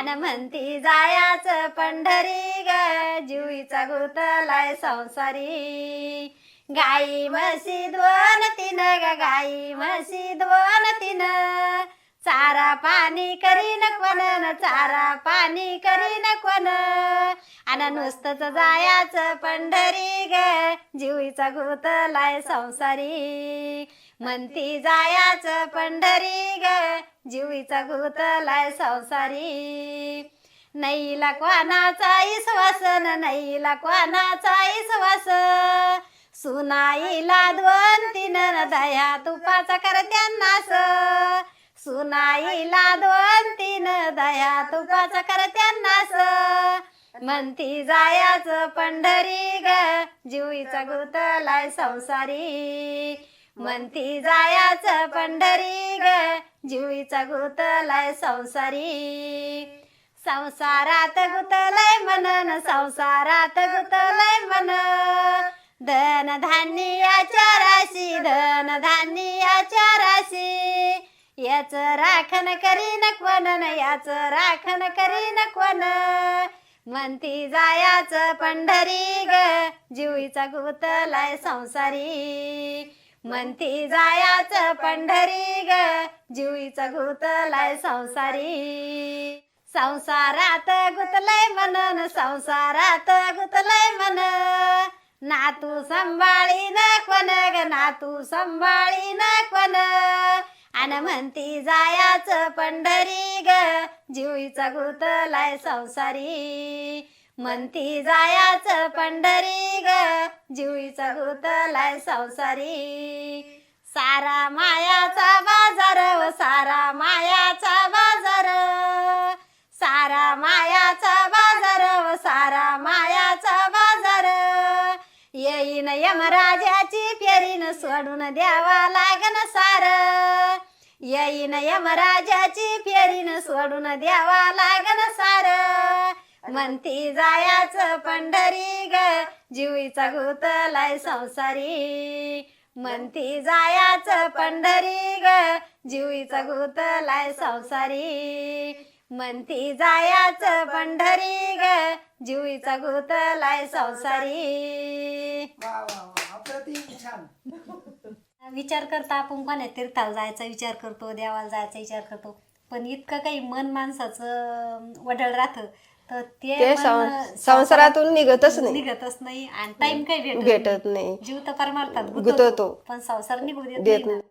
आणि म्हणती जायाच पंढरी ग जुईचा गुतलाय संसारी. गाई म्हशी दोन तीन ग गाई म्हशी दोन तीन चारा पाणी करीन नकवन चारा पाणी करीन नकवन आणि नुसतंच जायाच पंढरी ग जीवीचा गुतलाय संसारी. म्हणती जायाच पंढरी ग जीवीचा गुतलाय संसारी. नईला कोणाचा इसवासन नईला कोणाचा इसवास? सुनाईला दोन तीन दया तुपाचा कर नास सुनाईला दोन तीन दया तुझाचं कर त्यांना नास म्हणती जायाच पंढरी ग जीवीचा गुतलाय संसारी. म्हणती जायाच पंढरी ग जीवीचा गुतलाय संसारी. संसारात गुतलय मनन संसारात गुतलय मन. धन धान्याच्या राशी धन धान्याच्या याच राखण करीन नकवन याच राखण करीन नकवन म्हणती जायाच पंढरी ग जीवीचा गुतलाय संसारी. म्हणती जायाच पंढरी ग जीवीचा गुतलाय संसारी. संसारात गुतलय मनन संसारात गुतलय मन. नातू संभाळी न कोण ग नातू संभाळी न कोण? आणि म्हणती जायाच पंढरी ग जीवीचा गुतलाय संसारी. म्हणती जायाच पंढरी ग जीवीचा गुतलाय संसारी. सारा मायाचा बाजार व सारा मायाचा बाजार. सारा मायाचा बाजार व सारा मायाचा बाजार. येईन यमराजाची फेरीन सोडून द्यावा लागन सार. येईन यमराजाची फेरीन सोडून द्यावा लागन सार. म्हणती जायाच पंढरी ग जीवीचा गुतलाय संसारी. म्हणती जायाच पंढरी ग जीवीचा गुतलाय संसारी. म्हणती जायाच पंढरी ग जीवीचा गुतलाय संसारी. वा वा वा अप्रतिम छान. विचार करता आपण कोण्या तीर्थाला जायचा विचार करतो देवाला जायचा विचार करतो. पण इतकं काही मन माणसाचं वडळ राहतं तर ते ते मन सं- संसारातून निघतच नाही. निघतच नाही आणि टाइम काही भेटत भेटत नाही. जीव तर परमार्थात गुंतवतो. पण संसार निघू देत देत नाही ना. नाही.